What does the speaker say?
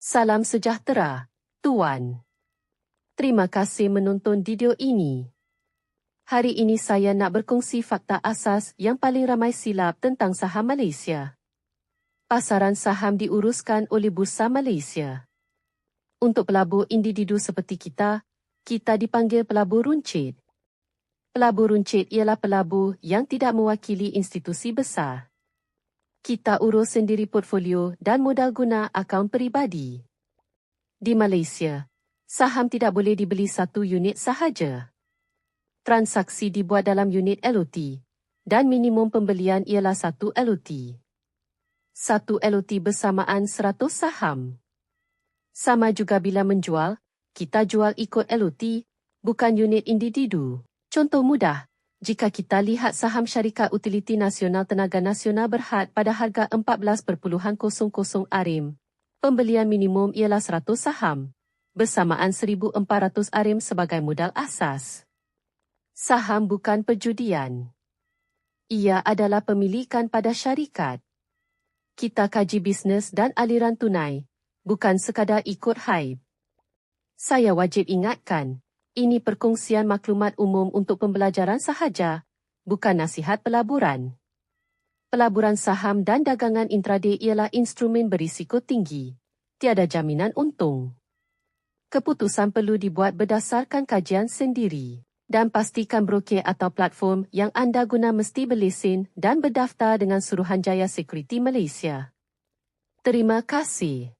Salam sejahtera, Tuan. Terima kasih menonton video ini. Hari ini saya nak berkongsi fakta asas yang paling ramai silap tentang saham Malaysia. Pasaran saham diuruskan oleh Bursa Malaysia. Untuk pelabur individu seperti kita, kita dipanggil pelabur runcit. Pelabur runcit ialah pelabur yang tidak mewakili institusi besar kita urus sendiri portfolio dan modal guna akaun peribadi. Di Malaysia, saham tidak boleh dibeli satu unit sahaja. Transaksi dibuat dalam unit LOT dan minimum pembelian ialah satu LOT. Satu LOT bersamaan 100 saham. Sama juga bila menjual, kita jual ikut LOT, bukan unit individu. Contoh mudah, jika kita lihat saham syarikat utiliti nasional tenaga nasional berhad pada harga 14.00 RM, pembelian minimum ialah 100 saham, bersamaan 1,400 RM sebagai modal asas. Saham bukan perjudian. Ia adalah pemilikan pada syarikat. Kita kaji bisnes dan aliran tunai, bukan sekadar ikut hype. Saya wajib ingatkan, ini perkongsian maklumat umum untuk pembelajaran sahaja, bukan nasihat pelaburan. Pelaburan saham dan dagangan intraday ialah instrumen berisiko tinggi. Tiada jaminan untung. Keputusan perlu dibuat berdasarkan kajian sendiri dan pastikan broker atau platform yang anda guna mesti berlesen dan berdaftar dengan Suruhanjaya Security Malaysia. Terima kasih.